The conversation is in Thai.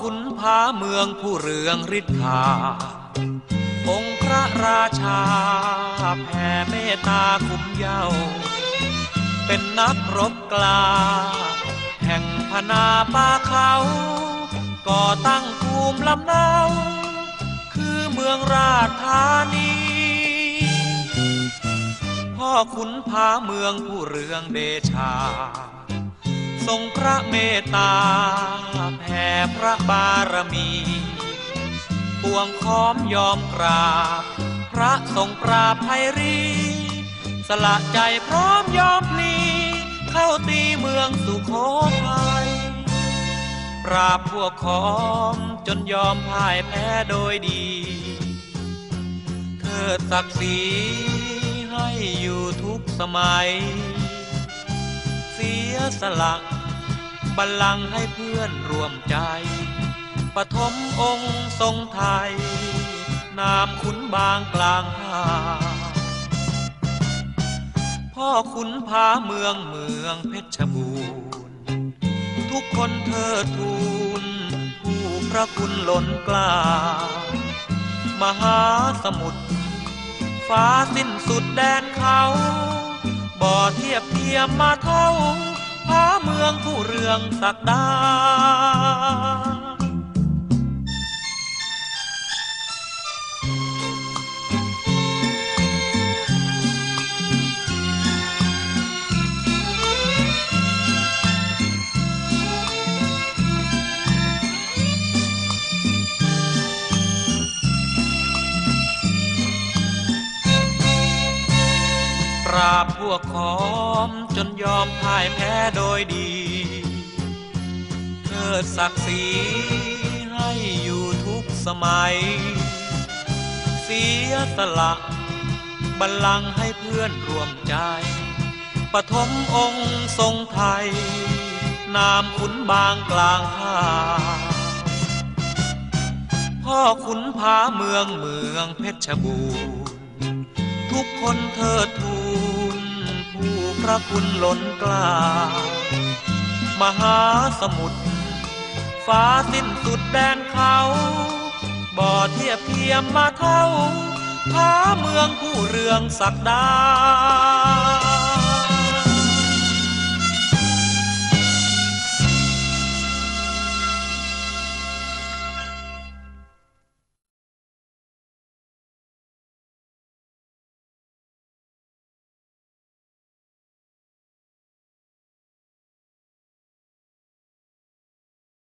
ขุนพาเมืองผู้เรืองฤทธา องค์พระราชาแผ่เมตตาคุ้มเย้าเป็นนักรบกล้าแห่งพนาป่าเขา ก่อตั้งภูมิลำเนาคือเมืองราชธานีพ่อขุนพาเมืองผู้เรืองเดชา ทรงพระเมตตาแผ่พระบารมีปวงค้อมยอมกราบ พระทรงปราบไพรี สละใจพร้อมยอมพลีเข้าตีเมืองสุโขทัยปราบพวกขอมจนยอมพ่ายแพ้โดยดีเทิดศักดิ์ศรีให้อยู่ทุกสมัย สียสละบัลลังก์ให้เพื่อนร่วมใจ ปฐมองค์ทรงไทย นามขุนบางกลางหาพ่อขุนพาเมืองเมืองเพชรบูรณ์ทุกคนเทิดทูนผู้พระคุณล้นกล้ามหาสมุทรฟ้าสิ้นสุดแดนเขา บ่อเทียบเทียมมาเท่าพาเมืองผู้เรืองสักดา ปราบพวกขอมจนยอมพ่ายแพ้โดยดีเทิดศักดิ์ศรีให้อยู่ทุกสมัย เสียสละบัลลังก์ให้เพื่อนร่วมใจ ปฐมองค์ทรงไทย นามขุนบางกลางข้าพ่อขุนพาเมืองเมืองเพชรบูรณ์ ทุกคนเธอทูลผู้พระคุณล้นกล้ามหาสมุทรฟ้าสิ้นสุดแดนเขา บ่อเทียบเทียมมาเท่าพาเมืองผู้เรืองศักดา